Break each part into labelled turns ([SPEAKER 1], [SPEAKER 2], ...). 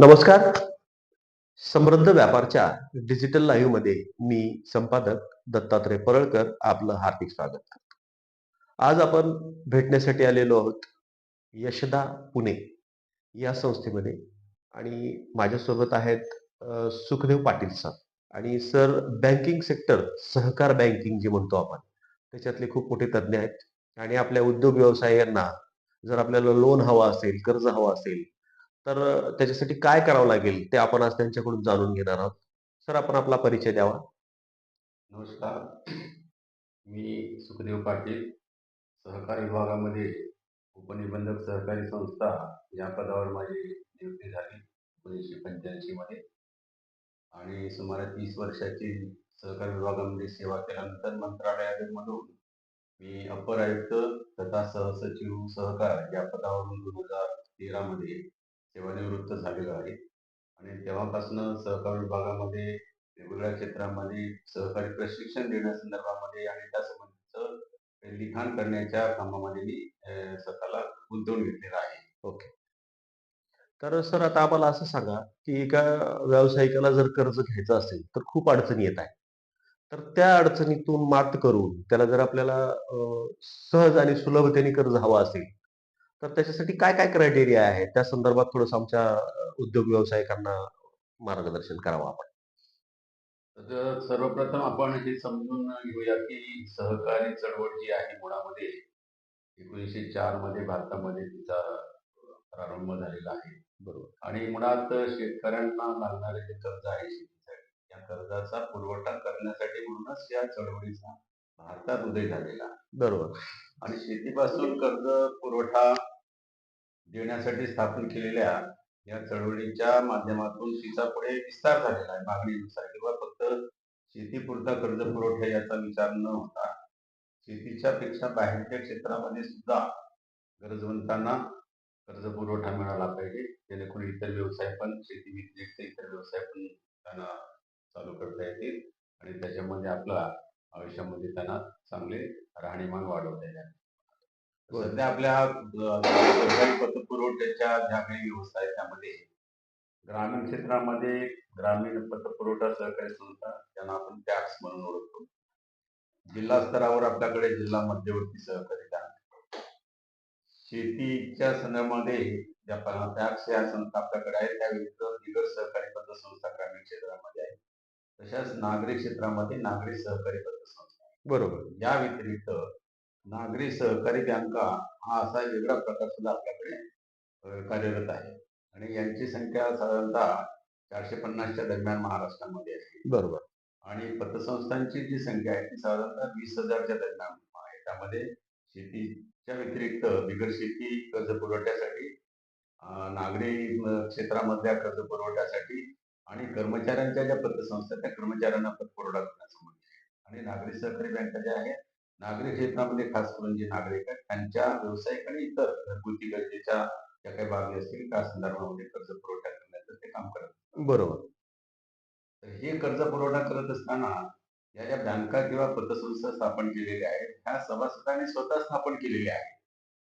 [SPEAKER 1] नमस्कार. समृद्ध व्यापारच्या डिजिटल लाईव्हमध्ये मी संपादक दत्तात्रय परळकर आपलं हार्दिक स्वागत करतो. आज आपण भेटण्यासाठी आलेलो आहोत यशदा पुणे या संस्थेमध्ये आणि माझ्यासोबत आहेत सुखदेव पाटील सर आणि सर बँकिंग सेक्टर सहकार बँकिंग जे म्हणतो आपण त्याच्यातले खूप मोठे तज्ज्ञ आहेत. आणि आपल्या उद्योग व्यवसायांना जर आपल्याला लोन हवं असेल कर्ज हवं असेल तर त्याच्यासाठी काय करावं लागेल ते आपण आज त्यांच्याकडून जाणून घेणार आहोत. सर आपण आपला परिचय द्यावा.
[SPEAKER 2] नमस्कार. मी सुखदेव पाटील सहकार विभागामध्ये उपनिबंधक सहकारी संस्था या पदावर माझी नियुक्ती झाली एकोणीसशे पंच्याऐंशी मध्ये. आणि सुमारे तीस वर्षाची सहकार विभागामध्ये सेवा केल्यानंतर मंत्रालयामधून मी अपर आयुक्त तथा सहसचिव सहकार या पदावरून दोन हजार तेरामध्ये सेवानिवृत्त झालेलो आहे. आणि तेव्हापासून सहकार विभागामध्ये वेगवेगळ्या क्षेत्रामध्ये सहकारी प्रशिक्षण देण्यासंदर्भामध्ये आणि त्यासंबंधीचं लिखाण करण्याच्या कामामध्ये मी स्वतःला गुंतवून घेतलेला आहे. ओके.
[SPEAKER 1] तर सर आता आम्हाला असं सांगा की एका व्यावसायिकाला जर कर्ज घ्यायचं असेल तर खूप अडचणी येत आहेत. तर त्या अडचणीतून मात करून त्याला जर आपल्याला सहज आणि सुलभतेने कर्ज हवं असेल तर त्याच्यासाठी काय काय क्रायटेरिया आहे त्या संदर्भात थोडंसं आमच्या उद्योग व्यावसायिकांना मार्गदर्शन करावं आपण.
[SPEAKER 2] तर सर्वप्रथम आपण हे समजून घेऊया की सहकारी चळवळ जी आहे मुळामध्ये एकोणीसशे चारमध्ये भारतामध्ये तिचा प्रारंभ झालेला आहे.
[SPEAKER 1] बरोबर.
[SPEAKER 2] आणि मुळात शेतकऱ्यांना लागणारे जे कर्ज आहे शेतीसाठी या कर्जाचा पुरवठा करण्यासाठी म्हणूनच या चळवळीचा भारतात उदय झालेला.
[SPEAKER 1] बरोबर.
[SPEAKER 2] आणि शेतीपासून कर्ज पुरवठा देण्यासाठी स्थापन केलेल्या या चळवळीच्या माध्यमातून तिचा पुढे विस्तार झालेला आहे. मागणीनुसार किंवा फक्त शेतीपुरता कर्ज पुरवठा याचा विचार न होता शेतीच्या पेक्षा बाहेरच्या क्षेत्रामध्ये सुद्धा गरजवंतांना कर्ज पुरवठा मिळाला पाहिजे. जेणेकरून इतर व्यवसाय पण शेती व्यतिरिक्त इतर व्यवसाय पण त्यांना चालू करता येतील आणि त्याच्यामध्ये आपला आयुष्यामध्ये त्यांना चांगले राहणीमान वाढवता येईल. सध्या आपल्या पतपुरवठ्याच्या ज्या काही व्यवस्था आहेत त्यामध्ये ग्रामीण क्षेत्रामध्ये ग्रामीण पतपुरवठा सहकारी संस्था ज्यांना आपण टॅक्स म्हणून ओळखतो. जिल्हा स्तरावर आपल्याकडे जिल्हा मध्यवर्ती सहकारी बँक. शेतीच्या संदर्भामध्ये ज्या टॅक्स या संस्था आपल्याकडे आहेत त्या व्यतिरिक्त बिगर सहकारी पतसंस्था ग्रामीण क्षेत्रामध्ये आहे तशाच नागरी क्षेत्रामध्ये नागरी सहकारी पतसंस्था.
[SPEAKER 1] बरोबर.
[SPEAKER 2] या व्यतिरिक्त नागरी सहकारी बँका हा असा वेगळा प्रकार सुद्धा आपल्याकडे कार्यरत आहे. आणि यांची संख्या साधारणतः चारशे पन्नासच्या दरम्यान महाराष्ट्रामध्ये आहे.
[SPEAKER 1] बरोबर.
[SPEAKER 2] आणि पतसंस्थांची जी संख्या आहे ती साधारणतः वीस हजारच्या दरम्यान आहे. त्यामध्ये शेतीच्या व्यतिरिक्त बिगर शेती कर्ज पुरवठ्यासाठी नागरी क्षेत्रामधल्या कर्ज पुरवठ्यासाठी आणि कर्मचाऱ्यांच्या ज्या पतसंस्था त्या कर्मचाऱ्यांना पतपुरवठा करण्यासंबंधी आहे. आणि नागरी सहकारी बँका ज्या आहेत नागरी क्षेत्रामध्ये खास करून जे नागरिक आहेत त्यांच्या व्यावसायिक आणि इतर घरगुती गरजेच्या ज्या काही बाबी असतील त्या संदर्भामध्ये कर्ज पुरवठा करण्याचं ते काम करत
[SPEAKER 1] बरोबर.
[SPEAKER 2] तर हे कर्ज पुरवठा करत असताना या ज्या बँका किंवा पतसंस्था स्थापन केलेल्या आहेत ह्या सभासदांनी स्वतः स्थापन केलेल्या आहेत.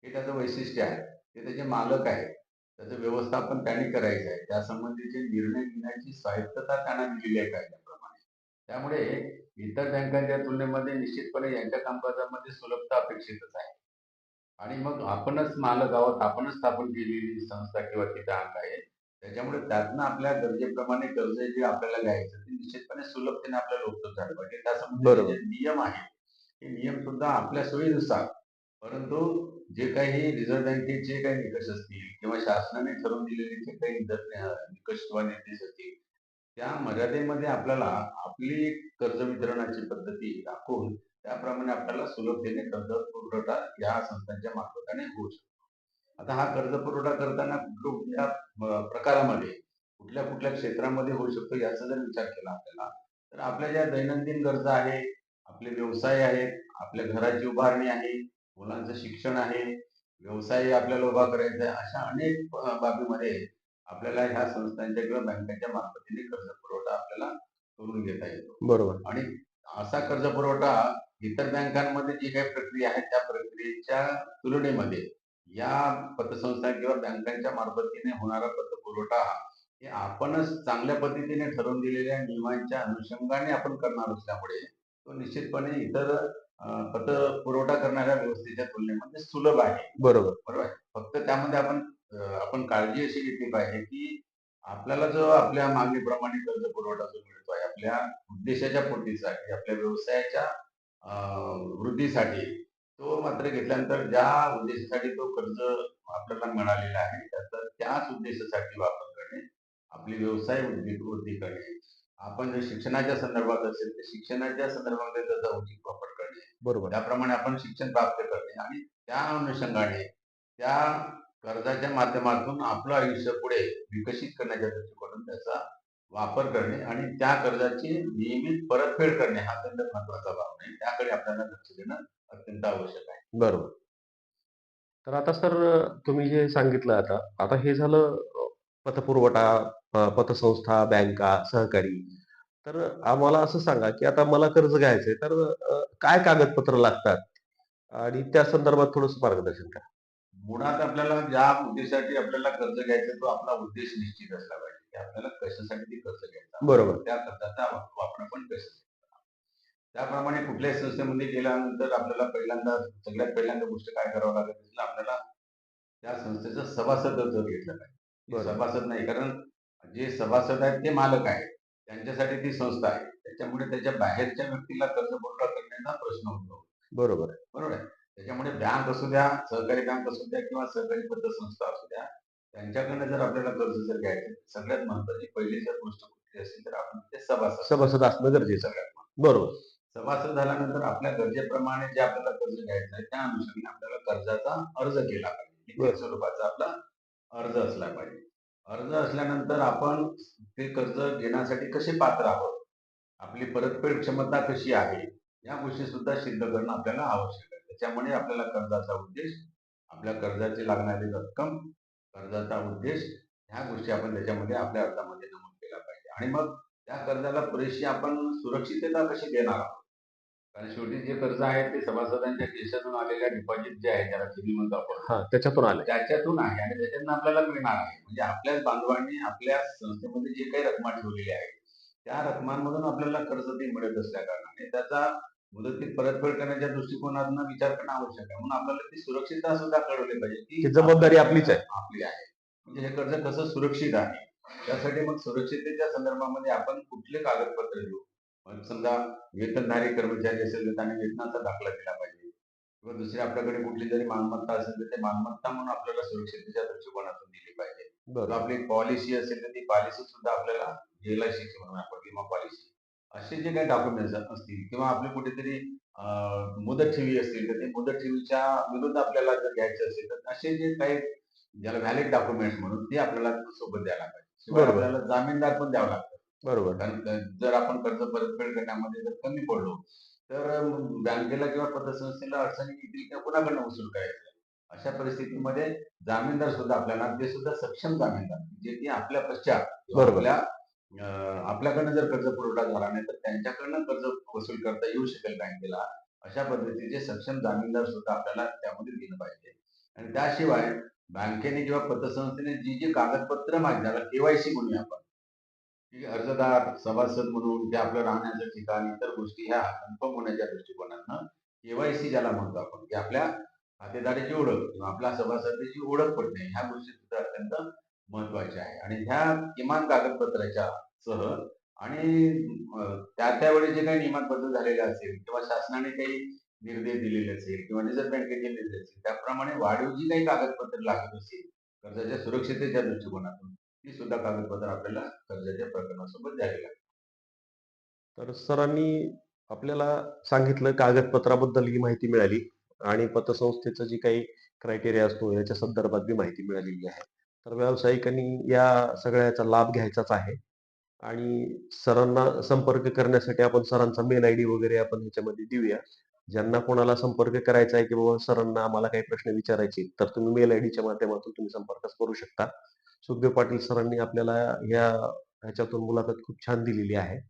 [SPEAKER 2] हे त्याचं वैशिष्ट्य आहे. ते त्याचे मालक आहेत. त्याचं व्यवस्थापन त्यांनी करायचं आहे. त्यासंबंधीचे निर्णय घेण्याची स्वायत्तता त्यांना दिलेली आहे. कायद्याप्रमाणे त्यामुळे इतर बँकांच्या तुलनेमध्ये निश्चितपणे यांच्या कामकाजामध्ये सुलभता अपेक्षितच आहे. आणि मग आपणच मालक आहोत आपणच स्थापन केलेली संस्था किंवा ती बँक आहे. त्याच्यामुळे त्यातनं आपल्या गरजेप्रमाणे कर्ज जे आपल्याला घ्यायचं ते निश्चितपणे सुलभतेने आपल्याला उपलब्ध झालं पाहिजे. त्यासंबंधी
[SPEAKER 1] बरोबर.
[SPEAKER 2] जे नियम आहेत हे नियम सुद्धा आपल्या सोयीनुसार. परंतु जे काही रिझर्व्ह बँकेचे काही निकष असतील किंवा शासनाने ठरवून दिलेले जे काही निकष किंवा निर्देश असतील त्या मर्यादेमध्ये आपल्याला आपली कर्ज वितरणाची पद्धती राखून त्याप्रमाणे आपल्याला सुलभतेने कर्ज पुरवठा या संस्थांच्या मार्फताने होऊ शकतो. आता हा कर्ज पुरवठा करताना कुठल्या प्रकारामध्ये कुठल्या कुठल्या क्षेत्रामध्ये होऊ शकतो याचा जर विचार केला आपल्याला तर आपल्या ज्या दैनंदिन गरजा आहे आपले व्यवसाय आहेत आपल्या घराची उभारणी आहे मुलांचं शिक्षण आहे व्यवसाय आपल्याला उभा करायचा आहे अशा अनेक बाबीमध्ये आपल्याला ह्या संस्थांच्या किंवा बँकांच्या मार्फतीने कर्ज पुरवठा आपल्याला करून घेता येतो
[SPEAKER 1] बरोबर
[SPEAKER 2] आणि असा कर्ज पुरवठा इतर बँकांमध्ये जी काही प्रक्रिया आहे त्या प्रक्रियेच्या तुलनेमध्ये या पतसंस्था किंवा बँकांच्या मार्फतीने होणारा पतपुरवठा हे आपणच चांगल्या पद्धतीने ठरवून दिलेल्या नियमांच्या अनुषंगाने आपण करणार असल्यामुळे तो निश्चितपणे इतर पत पुरवठा करणाऱ्या व्यवस्थेच्या तुलनेमध्ये सुलभ आहे
[SPEAKER 1] बरोबर.
[SPEAKER 2] बरोबर. फक्त त्यामध्ये आपण आपण काळजी अशी घेतली पाहिजे की आपल्याला जो आपल्या मागणीप्रमाणे कर्ज पुरवठा जो मिळतोय आपल्या उद्देशाच्या पूर्तीसाठी आपल्या व्यवसायाच्या वृद्धीसाठी तो मात्र घेतल्यानंतर ज्या उद्देशासाठी तो कर्ज आपल्याला मिळालेला आहे त्याचा त्याच उद्देशासाठी वापर करणे आपली व्यवसाय वृद्धी वृद्धी करणे आपण जर शिक्षणाच्या संदर्भात असेल तर शिक्षणाच्या संदर्भामध्ये त्याचा उचित वापर करणे
[SPEAKER 1] बरोबर.
[SPEAKER 2] त्याप्रमाणे आपण शिक्षण प्राप्त करणे आणि त्या अनुषंगाने त्या कर्जाच्या माध्यमातून आपलं आयुष्य पुढे विकसित करण्याच्या दृष्टिकोनातून त्याचा वापर करणे आणि त्या कर्जाची नियमित परतफेड करणे हा अत्यंत महत्त्वाचा भाग आहे त्याकडे आपल्याला लक्ष देणं अत्यंत आवश्यक आहे
[SPEAKER 1] बरोबर. तर आता सर तुम्ही जे सांगितलं आता, आता हे झालं पतपुरवठा, पतसंस्था, बँका, सहकारी. तर आम्हाला असं सांगा, की आता मला कर्ज घ्यायचंय तर काय कागदपत्र लागतात? आणि त्या संदर्भात थोडस मार्गदर्शन करा.
[SPEAKER 2] मुळात आपल्याला ज्या उद्देशासाठी आपल्याला कर्ज घ्यायचं तो आपला उद्देश निश्चित असला पाहिजे की आपल्याला कशासाठी ते कर्ज घ्यायचं
[SPEAKER 1] बरोबर.
[SPEAKER 2] त्या कर्जाचा वापर कशासाठी करावा. त्याप्रमाणे कुठल्याही संस्थेमध्ये गेल्यानंतर आपल्याला पहिल्यांदा सगळ्यात पहिल्यांदा गोष्ट काय करावं लागेल तिथलं आपल्याला त्या संस्थेचं सभासदत्व घेतलं पाहिजे. सभासद नाही कारण जे सभासद आहेत ते मालक आहेत त्यांच्यासाठी ती संस्था आहे त्याच्यामुळे त्याच्या बाहेरच्या व्यक्तीला कर्ज पुरवठा करण्याचा प्रश्न होतो
[SPEAKER 1] बरोबर आहे.
[SPEAKER 2] बरोबर आहे त्याच्यामुळे बँक असू द्या सहकारी बँक असू द्या किंवा सहकारी पतसंस्था असू द्या त्यांच्याकडनं जर आपल्याला कर्ज जर घ्यायचं सगळ्यात महत्वाची पहिली जर गोष्ट कुठली असेल तर आपण ते सभासद.
[SPEAKER 1] सभासद असणं गरजेचं.
[SPEAKER 2] सगळ्यात.
[SPEAKER 1] बरोबर.
[SPEAKER 2] सभासद झाल्यानंतर आपल्या गरजेप्रमाणे जे आपल्याला कर्ज घ्यायचं आहे त्या अनुषंगाने आपल्याला कर्जाचा अर्ज केला पाहिजे. स्वरूपाचा आपला अर्ज असला पाहिजे. अर्ज असल्यानंतर आपण ते कर्ज घेण्यासाठी कसे पात्र आहोत? आपली परतफेड क्षमता कशी आहे? या गोष्टी सुद्धा सिद्ध करणं आपल्याला आवश्यक आहे. त्याच्यामुळे आपल्याला कर्जाचा उद्देश आपल्या कर्जाची लागणारी रक्कम कर्जाचा उद्देश ह्या गोष्टी आपण त्याच्यामध्ये आपल्या अर्जामध्ये नमूद केल्या पाहिजे. आणि मग त्या कर्जाला पुरेशी आपण सुरक्षितता कशी देणार आहोत? कारण शेवटी जे कर्ज आहे ते सभासदांच्या देशातून आलेल्या डिपॉझिट जे आहे त्याला सिबी म्हणतो आपण.
[SPEAKER 1] हां, त्याच्यातून आलंय.
[SPEAKER 2] त्याच्यातून आहे आणि त्याच्यातून आपल्याला मिळणार आहे. म्हणजे आपल्याच बांधवांनी आपल्या संस्थेमध्ये जे काही रक्कमा ठेवलेल्या आहेत त्या रकमांमधून आपल्याला कर्ज ते मिळत असल्या कारणाने त्याचा मुदतीत परतफेड करण्याच्या दृष्टिकोनातून विचार करणं आवश्यक आहे. म्हणून आपल्याला ती सुरक्षितता सुद्धा कळवली पाहिजे.
[SPEAKER 1] ही
[SPEAKER 2] की
[SPEAKER 1] जबाबदारी आपलीच आहे.
[SPEAKER 2] आपली आहे. म्हणजे हे कर्ज कसं सुरक्षित आहे? त्यासाठी मग सुरक्षिततेच्या संदर्भामध्ये आपण कुठले कागदपत्र मग समजा वेतनधारी कर्मचारी असेल तर त्याने वेतनाचा दाखला दिला पाहिजे. किंवा दुसरी आपल्याकडे कुठली जरी मालमत्ता असेल तर ते मालमत्ता म्हणून आपल्याला सुरक्षिततेच्या दृष्टिकोनातून दिली पाहिजे. आपली पॉलिसी असेल तर ती पॉलिसी सुद्धा आपल्याला एल आय सी म्हणून आपण विमा पॉलिसी असे जे काही डॉक्युमेंट्स असतील किंवा आपले कुठेतरी मुदत ठेवी असतील तर ते मुदत ठेवीच्या विरुद्ध आपल्याला जर घ्यायचं असेल तर असे जे काही ज्याला व्हॅलिड डॉक्युमेंट्स म्हणून ते आपल्याला सोबत द्यायला शिवाय
[SPEAKER 1] बरोबर.
[SPEAKER 2] आपल्याला जामीनदार पण द्यावा लागतो
[SPEAKER 1] बरोबर.
[SPEAKER 2] कारण जर आपण कर्ज परतफेड करण्यामध्ये जर कमी पडलो तर बँकेला किंवा पतसंस्थेला अडचणी येतील किंवा कुणाकडनं वसूल करायचं अशा परिस्थितीमध्ये जामीनदार सुद्धा आपल्याला ते सुद्धा सक्षम जामीनदार जे की आपल्या पश्चात. आपल्या आपल्याकडनं जर कर्ज पुरवठा झाला नाही तर त्यांच्याकडनं कर्ज वसूल करता येऊ शकेल बँकेला. अशा पद्धतीचे सक्षम जामीनदार सुद्धा आपल्याला त्यामध्ये दिलं पाहिजे. आणि त्याशिवाय बँकेने किंवा पतसंस्थेने जी जी कागदपत्र मागण्याला केवायसी म्हणूया आपण. की अर्जदार सभासद म्हणून जे आपलं राहण्याचं ठिकाण इतर गोष्टी ह्या कन्फर्म होण्याच्या दृष्टिकोनातनं केवायसी ज्याला म्हणतो आपण की आपल्या खातेदाराची ओळख किंवा आपल्या सभासदाची ओळख पडणे ह्या गोष्टी सुद्धा अत्यंत महत्त्वाचे आहे आणि ह्या किमान कागदपत्राच्या सह आणि त्या त्यावेळी जे काही नियमात बदल झालेले असेल किंवा शासनाने काही निर्देश दिलेले असेल किंवा रिझर्व्ह बँकेचे निर्देश असेल त्याप्रमाणे वाढीव जी काही कागदपत्र लागत असेल कर्जाच्या सुरक्षिततेच्या दृष्टिकोनातून ती सुद्धा कागदपत्र आपल्याला कर्जाच्या प्रकरणासोबत द्यावी लागतात
[SPEAKER 1] तर सरांनी आपल्याला सांगितलं कागदपत्राबद्दल ही माहिती मिळाली आणि पतसंस्थेचं जी काही क्रायटेरिया असतो याच्या संदर्भात बी माहिती मिळालेली आहे. तर व्यावसायिकांनी या सगळ्याचा लाभ घ्यायचाच आहे आणि सरांना संपर्क करण्यासाठी आपण सरांचा मेल आयडी वगैरे आपण ह्याच्यामध्ये देऊया. ज्यांना कोणाला संपर्क करायचा आहे की बाबा सरांना आम्हाला काही प्रश्न विचारायचे तर तुम्ही मेल आयडीच्या माध्यमातून तुम्ही संपर्क करू शकता. सुखदेव पाटील सरांनी आपल्याला या ह्याच्यातून मुलाखत खूप छान दिलेली आहे.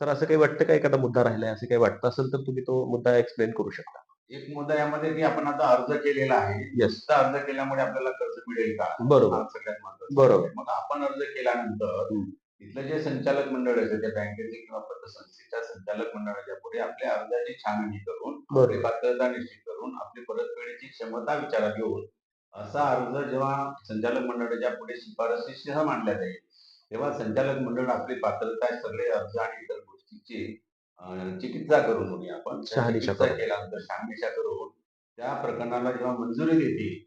[SPEAKER 1] सर असं काही वाटतं का एखादा मुद्दा राहिलाय असं काही वाटतं असेल तर तुम्ही तो मुद्दा एक्सप्लेन करू शकता.
[SPEAKER 2] एक मुद्दा यामध्ये की आपण आता अर्ज केलेला आहे
[SPEAKER 1] Yes.
[SPEAKER 2] अर्ज केल्यामुळे आपल्याला कर्ज मिळेल का
[SPEAKER 1] बरोबर
[SPEAKER 2] हा सगळ्यात महत्त्वाचा
[SPEAKER 1] बरोबर.
[SPEAKER 2] मग आपण अर्ज केल्यानंतर
[SPEAKER 1] हम्म.
[SPEAKER 2] तिथलं जे संचालक मंडळ आहे त्या बँकेचे किंवा पतसंस्थेच्या संचालक मंडळाच्या पुढे आपल्या अर्जाची छाननी करून आपली
[SPEAKER 1] बरोबर
[SPEAKER 2] पात्रता निश्चित करून आपली परतफेडीची क्षमता विचारात घेऊन असा अर्ज जेव्हा संचालक मंडळाच्या पुढे शिफारसीसह मांडला जाईल तेव्हा संचालक मंडळ आपली पात्रता सगळे अर्ज आणि इतर गोष्टीची चिकित्सा करून आपण.
[SPEAKER 1] शहानिशा
[SPEAKER 2] चिकित्सा
[SPEAKER 1] करून.
[SPEAKER 2] केल्यानंतर शहानिशा करून त्या प्रकरणाला जेव्हा मंजुरी देतील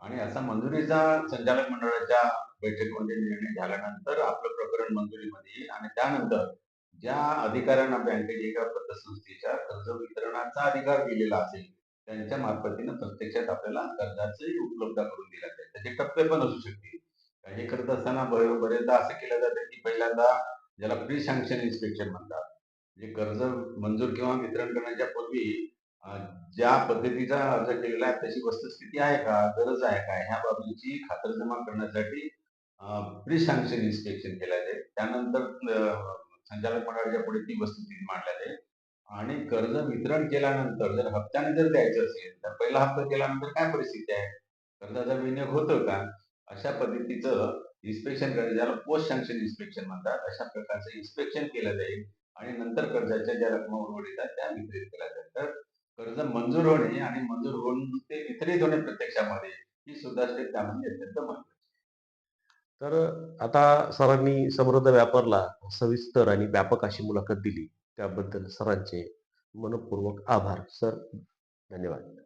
[SPEAKER 2] आणि असा मंजुरीचा संचालक मंडळाच्या बैठकीमध्ये निर्णय झाल्यानंतर आपलं प्रकरण मंजुरीमध्ये येईल आणि त्यानंतर ज्या अधिकाऱ्यांना बँकेच्या किंवा पतसंस्थेच्या कर्ज वितरणाचा अधिकार दिलेला असेल त्यांच्या मार्फतीनं प्रत्यक्षात आपल्याला कर्जाचंही उपलब्ध करून दिला जाईल. त्याचे टप्पे पण असू शकतील. हे करत असताना बरेचदा असं केलं जातं की पहिल्यांदा ज्याला प्री सँक्शन इन्स्पेक्शन म्हणतात म्हणजे कर्ज मंजूर किंवा वितरण करण्याच्या पूर्वी ज्या पद्धतीचा अर्ज केलेला आहे तशी वस्तुस्थिती आहे का? गरज आहे का? ह्या बाबीची खातरजमा करण्यासाठी प्री सँक्शन इन्स्पेक्शन केलं जाईल त्यानंतर संचालक मंडळाच्या पुढे ती वस्तुस्थिती मांडल्या जाईल आणि कर्ज वितरण केल्यानंतर जर हप्त्याने जर द्यायचं असेल तर पहिला हप्ता केल्यानंतर काय परिस्थिती आहे? कर्जाचा विनियोग होतो का? अशा पद्धतीचं इन्स्पेक्शन करायचं ज्याला पोस्ट सँक्शन इन्स्पेक्शन म्हणतात अशा प्रकारचं इन्स्पेक्शन केलं जाईल. आणि नंतर कर्जाच्या ज्या रकमा उर्वरित आहेत त्या वितरित केल्या जातात. तर कर्ज मंजूर होणे आणि मंजूर होऊन ते वितरित होणे प्रत्यक्षामध्ये ही सुद्धा स्टेप त्यामध्ये अत्यंत महत्वाची
[SPEAKER 1] तर आता सरांनी समृद्ध व्यापारला सविस्तर आणि व्यापक अशी मुलाखत दिली. त्याबद्दल सरांचे मनपूर्वक आभार. सर धन्यवाद.